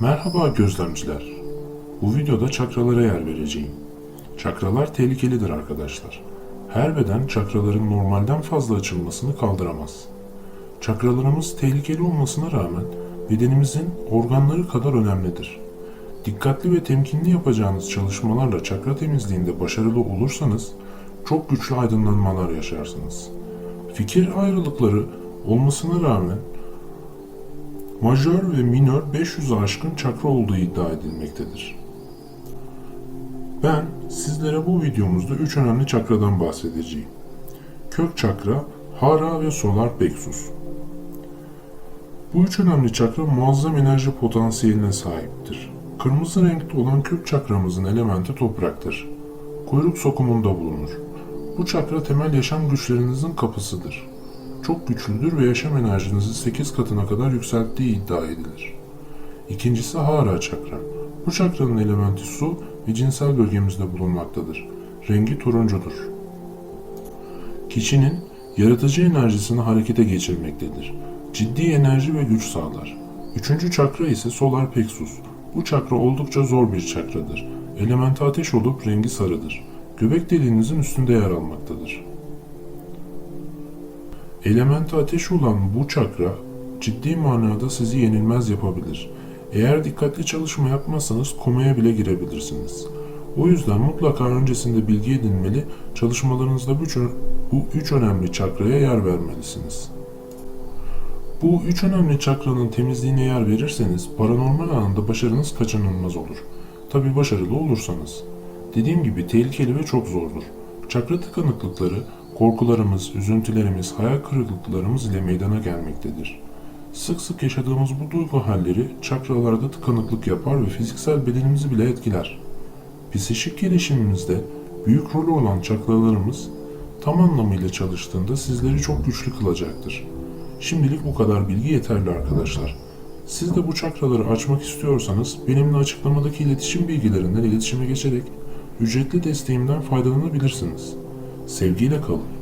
Merhaba gözlemciler. Bu videoda çakralara yer vereceğim. Çakralar tehlikelidir arkadaşlar. Her beden çakraların normalden fazla açılmasını kaldıramaz. Çakralarımız tehlikeli olmasına rağmen bedenimizin organları kadar önemlidir. Dikkatli ve temkinli yapacağınız çalışmalarla çakra temizliğinde başarılı olursanız çok güçlü aydınlanmalar yaşarsınız. Fikir ayrılıkları olmasına rağmen majör ve minör 500'ü aşkın çakra olduğu iddia edilmektedir. Ben sizlere bu videomuzda 3 önemli çakradan bahsedeceğim. Kök çakra, hara ve solar plexus. Bu üç önemli çakra muazzam enerji potansiyeline sahiptir. Kırmızı renkte olan kök çakramızın elementi topraktır. Kuyruk sokumunda bulunur. Bu çakra temel yaşam güçlerinizin kapısıdır çok güçlüdür ve yaşam enerjinizi 8 katına kadar yükselttiği iddia edilir. İkincisi hara çakra. Bu çakranın elementi su ve cinsel bölgemizde bulunmaktadır. Rengi turuncudur. Kişinin yaratıcı enerjisini harekete geçirmektedir. Ciddi enerji ve güç sağlar. Üçüncü çakra ise solar plexus. Bu çakra oldukça zor bir çakradır. Elementi ateş olup rengi sarıdır. Göbek deliğinizin üstünde yer almaktadır. Elementi ateş olan bu çakra ciddi manada sizi yenilmez yapabilir. Eğer dikkatli çalışma yapmazsanız komaya bile girebilirsiniz. O yüzden mutlaka öncesinde bilgi edinmeli, çalışmalarınızda bu, bu üç önemli çakraya yer vermelisiniz. Bu üç önemli çakranın temizliğine yer verirseniz paranormal alanda başarınız kaçınılmaz olur. Tabi başarılı olursanız. Dediğim gibi tehlikeli ve çok zordur. Çakra tıkanıklıkları korkularımız, üzüntülerimiz, hayal kırıklıklarımız ile meydana gelmektedir. Sık sık yaşadığımız bu duygu halleri çakralarda tıkanıklık yapar ve fiziksel bedenimizi bile etkiler. Psişik gelişimimizde büyük rolü olan çakralarımız tam anlamıyla çalıştığında sizleri çok güçlü kılacaktır. Şimdilik bu kadar bilgi yeterli arkadaşlar. Siz de bu çakraları açmak istiyorsanız benimle açıklamadaki iletişim bilgilerinden iletişime geçerek ücretli desteğimden faydalanabilirsiniz. Sevgiyle kalın.